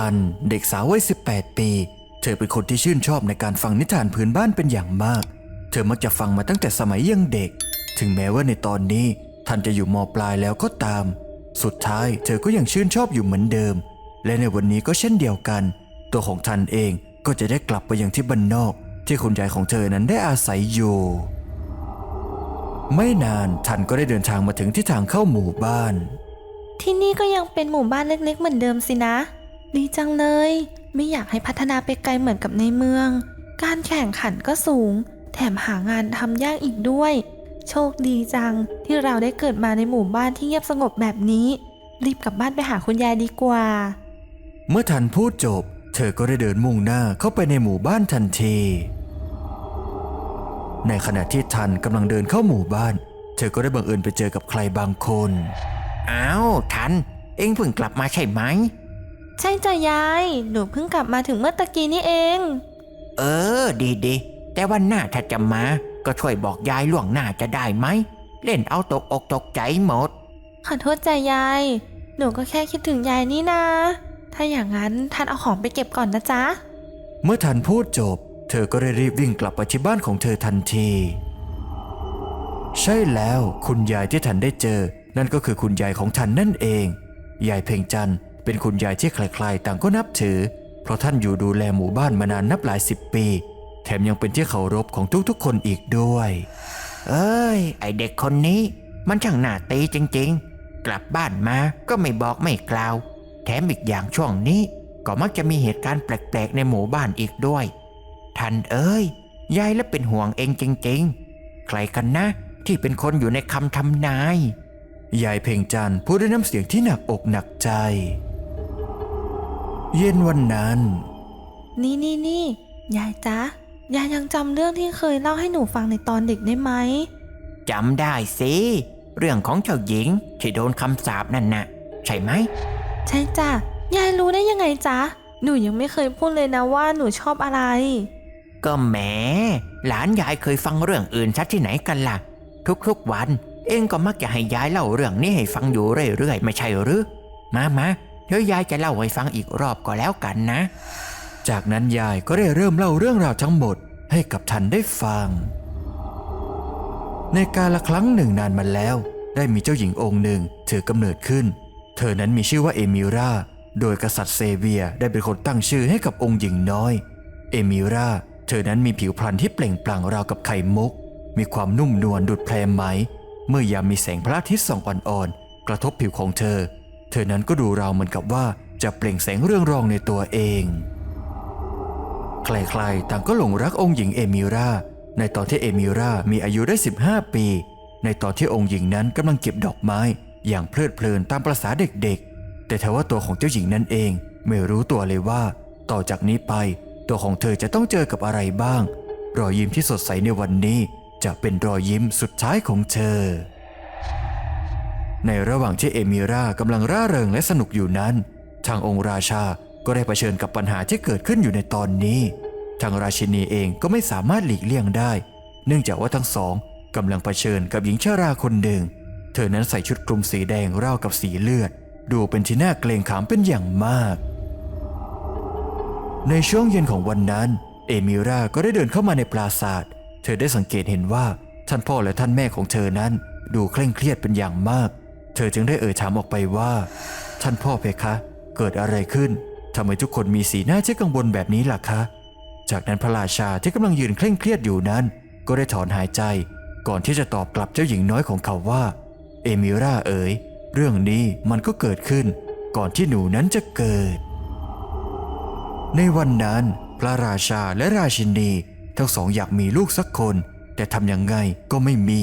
ทัน เด็กสาววัย 18 ปี เธอเป็นคนที่ชื่นชอบในการฟังนิทานพื้นบ้านเป็นอย่างมาก เธอมักจะฟังมาตั้งแต่สมัยยังเด็ก ถึงแม้ว่าในตอนนี้ทันจะอยู่มปลายแล้วก็ตาม สุดท้ายเธอก็ยังชื่นชอบอยู่เหมือนเดิม และในวันนี้ก็เช่นเดียวกัน ตัวของทันเองก็จะได้กลับไปยังที่บ้านนอก ที่คุณยายของเธอนั้นได้อาศัยอยู่ ไม่นานทันก็ได้เดินทางมาถึงที่ทางเข้าหมู่บ้านที่นี่ก็ยังเป็นหมู่บ้านเล็กๆ เหมือนเดิมสินะ ดีจังเลย ไม่อยากให้พัฒนาไปไกลเหมือนกับในเมือง การแข่งขันก็สูง แถมหางานทำยากอีกด้วย โชคดีจังที่เราได้เกิดมาในหมู่บ้านที่เงียบสงบแบบนี้ รีบกลับบ้านไปหาคุณยายดีกว่า เมื่อทันพูดจบ เธอก็ได้เดินมุ่งหน้าเข้าไปในหมู่บ้านทันที ในขณะที่ทันกำลังเดินเข้าหมู่บ้าน เธอก็ได้บังเอิญไปเจอกับใครบางคน อ้าวทัน เอ็งเพิ่งกลับมาใช่ไหม ใช่จ้ะยาย หนูเพิ่งกลับมาถึงเมื่อตะกี้นี่เอง เออ ดีดีๆแต่วันหน้าถ้าจะมา ก็ช่วยบอกยายล่วงหน้าจะได้ไหม เล่นเอาตกอกตกใจหมด ขอโทษจ้ะยาย หนูก็แค่คิดถึงยายนี่นาถ้าอย่างนั้นท่านเอาของไปเก็บก่อนนะจ๊ะ เมื่อทันพูดจบ เธอก็ได้รีบวิ่งกลับไปที่บ้านของเธอทันที ใช่แล้วคุณยายที่ทันได้เจอ นั่นก็คือคุณยายของทันนั่นเอง ยายเพ่งจันทร์ เป็นคุณยายที่ใครๆต่างก็นับถือ เพราะท่านอยู่ดูแลหมู่บ้านมานานนับหลายสิบปี แถมยังเป็นที่เคารพของทุกๆคนอีกด้วย เอ้ย ไอเด็กคนนี้ มันช่างหน้าตีจริงๆ กลับบ้านมาก็ไม่บอกไม่กล่าว แถมอีกอย่างช่วงนี้ ก็มักจะมีเหตุการณ์แปลกๆ ในหมู่บ้านอีกด้วยทันเอ้ย ยายและเป็นห่วงเองจริงๆ ใครกันนะ ที่เป็นคนอยู่ในคำทำนายยายเพ่งจันทร์พูดด้วยน้ำเสียงที่หนักอกหนักใจ เย็นวันนั้น นี่นี่นี่ยายจ๊ะยายยังจำเรื่องที่เคยเล่าให้หนูฟังในตอนเด็กได้ไหมจำได้สิ เรื่องของเจ้าหญิงที่โดนคำสาปนั่นน่ะ ใช่ไหม ใช่จ้ะยายรู้ได้ยังไงจ๊ะ หนูยังไม่เคยพูดเลยนะว่าหนูชอบอะไร ก็แหมหลานยายเคยฟังเรื่องอื่นชัดที่ไหนกันล่ะ ทุกๆวัน เองก็มักจะให้ยายเล่าเรื่องนี้ให้ฟังอยู่เรื่อยๆ ไม่ใช่หรือ มามา เดี๋ยวยายจะเล่าให้ฟังอีกรอบก็แล้วกันนะ จากนั้นยายก็ได้เริ่มเล่าเรื่องราวทั้งหมดให้กับทันได้ฟัง ในกาละครั้งหนึ่งนานมาแล้ว ได้มีเจ้าหญิงองค์หนึ่งถือกำเนิดขึ้น เธอนั้นมีชื่อว่าเอมิราโดยกษัตริย์เซเวียได้เป็นคนตั้งชื่อให้กับองค์หญิงน้อย เอมิราเธอนั้นมีผิวพรรณที่เปล่งปลั่งราวกับไข่มุก มีความนุ่มนวลดุดแพรไหม เมื่อยามมีแสงพระอาทิตย์ส่องอ่อนๆกระทบผิวของเธอ เธอนั้นก็ดูราวเหมือนกับว่าจะเปล่งแสงเรื่องรองในตัวเอง ใครๆ ต่างก็หลงรักองค์หญิงเอมิราในตอนที่เอมิรามีอายุได้ 15 ปี ในตอนที่องค์หญิงนั้นกำลังเก็บดอกไม้ อย่างเพลิดเพลินตามประษาเด็กๆ แต่ทว่าตัวของเจ้าหญิงนั้นเอง ไม่รู้ตัวเลยว่า ต่อจากนี้ไป ตัวของเธอจะต้องเจอกับอะไรบ้าง รอยยิ้มที่สดใสในวันนี้ จะเป็นรอยยิ้มสุดท้ายของเธอ ในระหว่างที่เอมิรากำลังร่าเริงและสนุกอยู่นั้น ทางองค์ราชาก็ได้เผชิญกับปัญหาที่เกิดขึ้นอยู่ในตอนนี้ ทางราชินีเองก็ไม่สามารถหลีกเลี่ยงได้ เนื่องจากว่าทั้งสองกำลังเผชิญกับหญิงชราคนหนึ่ง เธอนั้นใส่ชุดคลุมสีแดงราวกับสีเลือด ดูเป็นที่น่าเกรงขามเป็นอย่างมาก ในช่วงเย็นของวันนั้น เอมิราก็ได้เดินเข้ามาในปราสาทเธอได้สังเกตเห็นว่าท่านพ่อและท่านแม่ของเธอนั้น ดูเคร่งเครียดเป็นอย่างมาก ธอจึงได้เอ่ยถามออกไปว่า ท่านพ่อเพคะ เกิดอะไรขึ้นทำไมทุกคนมีสีหน้าที่กังวลแบบนี้ล่ะคะ จากนั้นพระราชาที่กำลังยืนเคร่งเครียดอยู่นั้น ก็ได้ถอนหายใจ ก่อนที่จะตอบกลับเจ้าหญิงน้อยของเขาว่า เอมิราเอ๋ยเรื่องนี้มันก็เกิดขึ้น ก่อนที่หนูนั้นจะเกิด ในวันนั้น พระราชาและราชินี ทั้งสองอยากมีลูกสักคน แต่ทำยังไงก็ไม่มี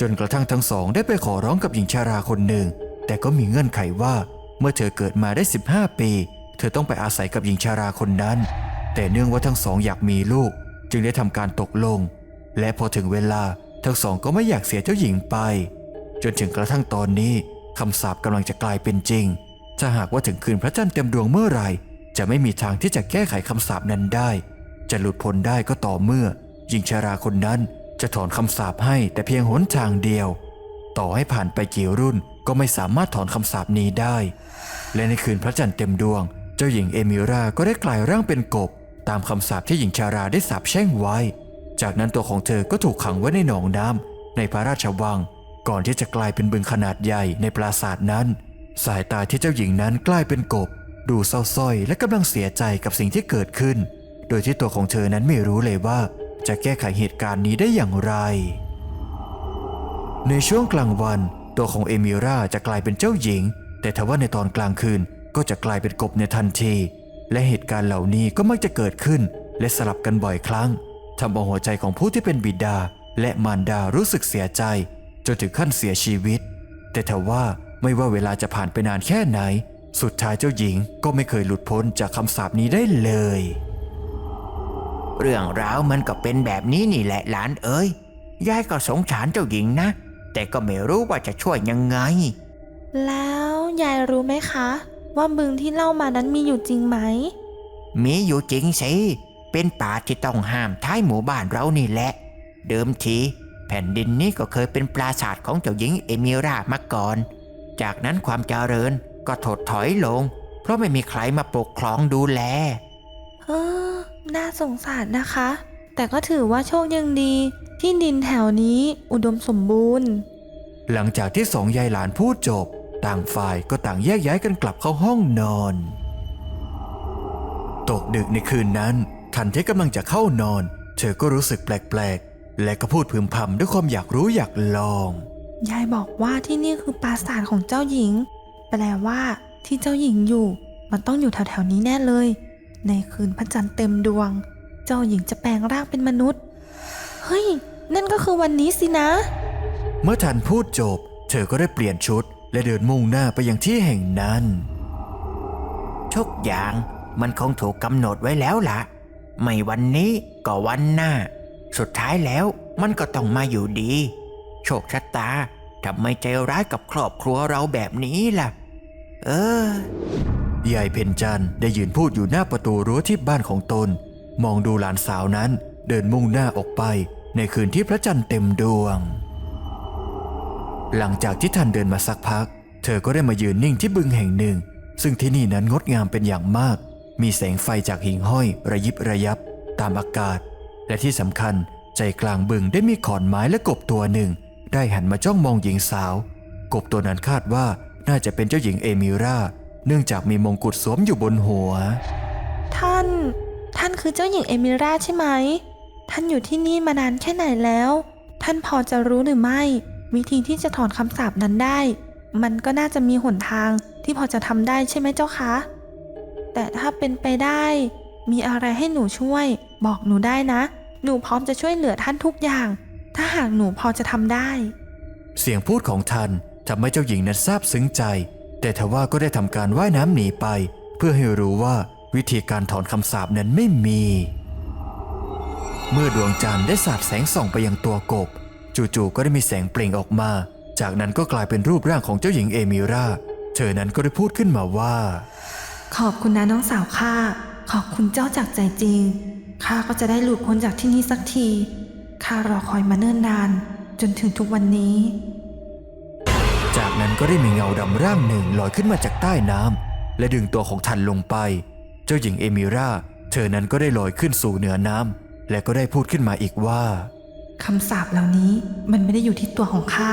จนกระทั่งทั้งสองได้ไปขอร้องกับหญิงชาราคนหนึ่ง แต่ก็มีเงื่อนไขว่า เมื่อเธอเกิดมาได้ 15 ปี เธอต้องไปอาศัยกับหญิงชาราคนนั้น แต่เนื่องว่าทั้งสองอยากมีลูก จึงได้ทำการตกลง และพอถึงเวลาทั้งสองก็ไม่อยากเสียเจ้าหญิงไป จนถึงกระทั่งตอนนี้คำสาปกำลังจะกลายเป็นจริง ถ้าหากว่าถึงคืนพระจันทร์เต็มดวงเมื่อไหร่ จะไม่มีทางที่จะแก้ไขคำสาปนั้นได้ จะหลุดพ้นได้ก็ต่อเมื่อหญิงชาราคนนั้น จะถอนคำสาปให้แต่เพียงหนทางเดียว ต่อให้ผ่านไปกี่รุ่นก็ไม่สามารถถอนคำสาปนี้ได้ และในคืนพระจันทร์เต็มดวง เจ้าหญิงเอมิราก็ได้กลายร่างเป็นกบ ตามคำสาปที่หญิงชาราได้สาปแช่งไว้ จากนั้นตัวของเธอก็ถูกขังไว้ในหนองน้ำในพระราชวัง ก่อนที่จะกลายเป็นบึงขนาดใหญ่ในปราสาทนั้น สายตาที่เจ้าหญิงนั้นกลายเป็นกบ ดูเศร้าสร้อยและกำลังเสียใจกับสิ่งที่เกิดขึ้น โดยที่ตัวของเธอนั้นไม่รู้เลยว่า จะแก้ไขเหตุการณ์นี้ได้อย่างไร ในช่วงกลางวันตัวของเอมิราจะกลายเป็นเจ้าหญิง แต่ทว่าในตอนกลางคืนก็จะกลายเป็นกบในทันที และเหตุการณ์เหล่านี้ก็มักจะเกิดขึ้น และสลับกันบ่อยครั้งทำเอาหัวใจของผู้ที่เป็นบิดา และมารดารู้สึกเสียใจ จนถึงขั้นเสียชีวิต แต่ทว่าไม่ว่าเวลาจะผ่านไปนานแค่ไหน สุดท้ายเจ้าหญิงก็ไม่เคยหลุดพ้นจากคำสาปนี้ได้เลย เรื่องราวมันก็เป็นแบบนี้นี่แหละหลานเอ้ยยายก็สงสารเจ้าหญิงนะ แต่ก็ไม่รู้ว่าจะช่วยยังไง แล้วยายรู้ไหมคะ ว่าบึงที่เล่ามานั้นมีอยู่จริงไหม มีอยู่จริงสิเป็นป่าที่ต้องห้ามท้ายหมู่บ้านเรานี่แหละ เดิมที แผ่นดินนี้ก็เคยเป็นปราสาทของเจ้าหญิงเอมิรามาก่อน จากนั้นความเจริญก็ถดถอยลง เพราะไม่มีใครมาปกครองดูแล เออ น่าสงสารนะคะ แต่ก็ถือว่าโชคยังดีที่ดินแถวนี้อุดมสมบูรณ์ หลังจากที่สองยายหลานพูดจบ ต่างฝ่ายก็ต่างแยกย้ายกันกลับเข้าห้องนอน ตกดึกในคืนนั้นทันที่กำลังจะเข้านอน เธอก็รู้สึกแปลกๆ และก็พูดพึมพำด้วยความอยากรู้อยากลอง ยายบอกว่าที่นี่คือปราสาทของเจ้าหญิง แปลว่าที่เจ้าหญิงอยู่ มันต้องอยู่แถวๆนี้แน่เลย ในคืนพระจันทร์เต็มดวง เจ้าหญิงจะแปลงร่างเป็นมนุษย์ เฮ้ย นั่นก็คือวันนี้สินะ เมื่อทันพูดจบ เธอก็ได้เปลี่ยนชุด และเดินมุ่งหน้าไปยังที่แห่งนั้น ทุกอย่างมันคงถูกกำหนดไว้แล้วล่ะ ไม่วันนี้ก็วันหน้า สุดท้ายแล้วมันก็ต้องมาอยู่ดี โชคชะตาทำไมใจร้ายกับครอบครัวเราแบบนี้ล่ะ เออ ยายเพนจันได้ยืนพูดอยู่หน้าประตูรั้วที่บ้านของตน มองดูหลานสาวนั้นเดินมุ่งหน้าออกไป ในคืนที่พระจันทร์เต็มดวง หลังจากที่ท่านเดินมาสักพัก เธอก็ได้มายืนนิ่งที่บึงแห่งหนึ่ง ซึ่งที่นี่นั้นงดงามเป็นอย่างมาก มีแสงไฟจากหิ่งห้อย ระยิบระยับ ตามอากาศ และที่สำคัญใจกลางบึงได้มีขอนไม้และกบตัวหนึ่ง ได้หันมาจ้องมองหญิงสาว กบตัวนั้นคาดว่าน่าจะเป็นเจ้าหญิงเอมิรา เนื่องจากมีมงกุฎสวมอยู่บนหัว ท่าน ท่านคือเจ้าหญิงเอมิราใช่ไหม ท่านอยู่ที่นี่มานานแค่ไหนแล้ว ท่านพอจะรู้หรือไม่ วิธีที่จะถอนคำสาปนั้นได้ มันก็น่าจะมีหนทางที่พอจะทำได้ใช่ไหมเจ้าคะ แต่ถ้าเป็นไปได้ มีอะไรให้หนูช่วย บอกหนูได้นะ หนูพร้อมจะช่วยเหลือท่านทุกอย่าง ถ้าหากหนูพอจะทำได้ เสียงพูดของท่านทำให้เจ้าหญิงนั้นซาบซึ้งใจ แต่ทว่าก็ได้ทำการว่ายน้ำหนีไป เพื่อให้รู้ว่าวิธีการถอนคำสาปนั้นไม่มี เมื่อดวงจันทร์ได้สาดแสงส่องไปยังตัวกบ จู่ๆก็ได้มีแสงเปล่งออกมา จากนั้นก็กลายเป็นรูปร่างของเจ้าหญิงเอมิราเธอนั้นก็ได้พูดขึ้นมาว่า ขอบคุณนะน้องสาวข้าขอบคุณเจ้าจากใจจริงข้าก็จะได้หลุดพ้นจากที่นี่สักทีข้ารอคอยมาเนิ่นนาน จนถึงทุกวันนี้ จากนั้นก็ได้มีเงาดำร่างหนึ่งลอยขึ้นมาจากใต้น้ำและดึงตัวของทันลงไป เจ้าหญิงเอมิราเธอนั้นก็ได้ลอยขึ้นสู่เหนือน้ำและก็ได้พูดขึ้นมาอีกว่าคำสาปเหล่านี้มันไม่ได้อยู่ที่ตัวของข้า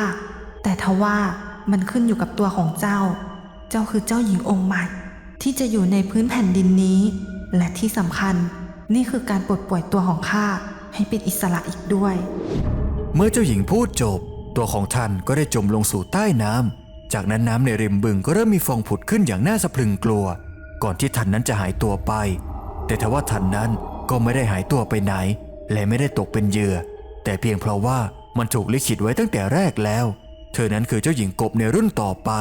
แต่ทว่ามันขึ้นอยู่กับตัวของเจ้า เจ้าคือเจ้าหญิงองค์ใหม่ที่จะอยู่ในพื้นแผ่นดินนี้ และที่สำคัญนี่คือการปลดปล่อยตัวของข้าให้เป็นอิสระอีกด้วย เมื่อเจ้าหญิงพูดจบ ตัวของท่านก็ได้จมลงสู่ใต้น้ำ จากนั้นน้ำในริมบึงก็เริ่มมีฟองผุดขึ้นอย่างน่าสะพรึงกลัว ก่อนที่ท่านนั้นจะหายตัวไป แต่ทว่าท่านนั้นก็ไม่ได้หายตัวไปไหน และไม่ได้ตกเป็นเหยื่อ แต่เพียงเพราะว่ามันถูกลิขิตไว้ตั้งแต่แรกแล้ว เธอนั้นคือเจ้าหญิงกบในรุ่นต่อไป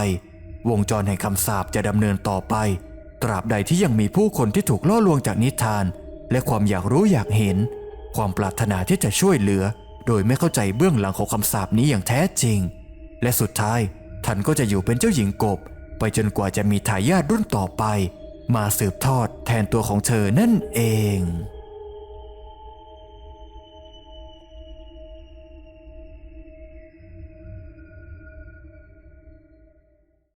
วงจรแห่งคำสาปจะดำเนินต่อไป ตราบใดที่ยังมีผู้คนที่ถูกล่อลวงจากนิทาน และความอยากรู้อยากเห็น ความปรารถนาที่จะช่วยเหลือ โดยไม่เข้าใจเบื้องหลังของคำสาปนี้อย่างแท้จริง และสุดท้ายท่านก็จะอยู่เป็นเจ้าหญิงกบ ไปจนกว่าจะมีทายาทรุ่นต่อไป มาสืบทอดแทนตัวของเธอนั่นเอง